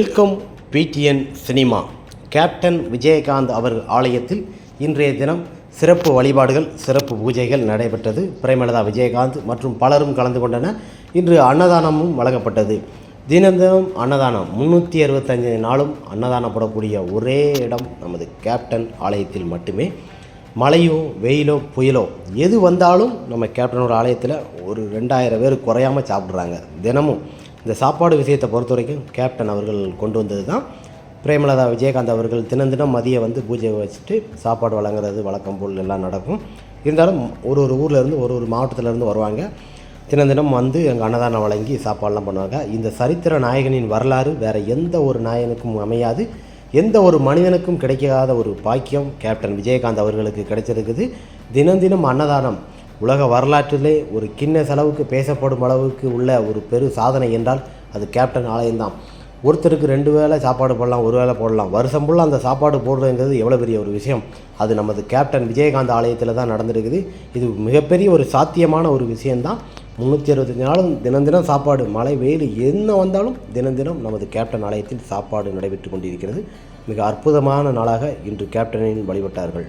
Welcome PTN cinema. Captain Vijayakanth அவர்கள் ஆலயத்தில் இன்றைய தினம் சிறப்பு வழிபாடுகள் சிறப்பு பூஜைகள் நடைபெற்றது. பிரேமலதா விஜயகாந்த் மற்றும் பலரும் கலந்து கொண்டனர். இன்று அன்னதானமும் வழங்கப்பட்டது. தினம் அன்னதானம் முந்நூற்றி அறுபத்தஞ்சு நாளும் அன்னதானம் போடக்கூடிய ஒரே இடம் நமது கேப்டன் ஆலயத்தில் மட்டுமே. மழையோ வெயிலோ புயலோ எது வந்தாலும் நம்ம கேப்டனோட ஆலயத்தில் ஒரு ரெண்டாயிரம் பேர் குறையாமல் சாப்பிட்றாங்க. தினமும் இந்த சாப்பாடு விஷயத்தை பொறுத்த வரைக்கும் கேப்டன் அவர்கள் கொண்டு வந்தது தான் பிரேமலதா விஜயகாந்த் அவர்கள் தினம் தினம் மதியம் வந்து பூஜை வச்சுட்டு சாப்பாடு வழங்குறது வழக்கம் போல் எல்லாம் நடக்கும். இருந்தாலும் ஒரு ஒரு ஊர்லேருந்து ஒரு ஒரு மாவட்டத்திலேருந்து வருவாங்க. தினம் தினம் வந்து எங்கள் அன்னதானம் வழங்கி சாப்பாடெலாம் பண்ணுவாங்க. இந்த சரித்திர நாயகனின் வரலாறு வேறு எந்த ஒரு நாயகனுக்கும் அமையாது. எந்த ஒரு மனிதனுக்கும் கிடைக்காத ஒரு பாக்கியம் கேப்டன் விஜயகாந்த் அவர்களுக்கு கிடைச்சிருக்குது. தினம் தினம் அன்னதானம் உலக வரலாற்றிலே ஒரு கிண்ண செலவுக்கு பேசப்படும் அளவுக்கு உள்ள ஒரு பெரு சாதனை என்றால் அது கேப்டன் ஆலயம்தான். ஒருத்தருக்கு ரெண்டு வேளை சாப்பாடு போடலாம் ஒரு வேளை போடலாம். வருஷம் ஃபுல்லாக அந்த சாப்பாடு போடுறதுங்கிறது எவ்வளோ பெரிய ஒரு விஷயம். அது நமது கேப்டன் விஜயகாந்த் ஆலயத்தில் தான் நடந்திருக்குது. இது மிகப்பெரிய ஒரு சாத்தியமான ஒரு விஷயம்தான். முந்நூற்றி அறுபத்தஞ்சு நாளும் தினம் தினம் சாப்பாடு மழை வெயில் என்ன வந்தாலும் தினம் தினம் நமது கேப்டன் ஆலயத்தில் சாப்பாடு நடைபெற்று கொண்டிருக்கிறது. மிக அற்புதமான நாளாக இன்று கேப்டனின் வழிபட்டார்கள்.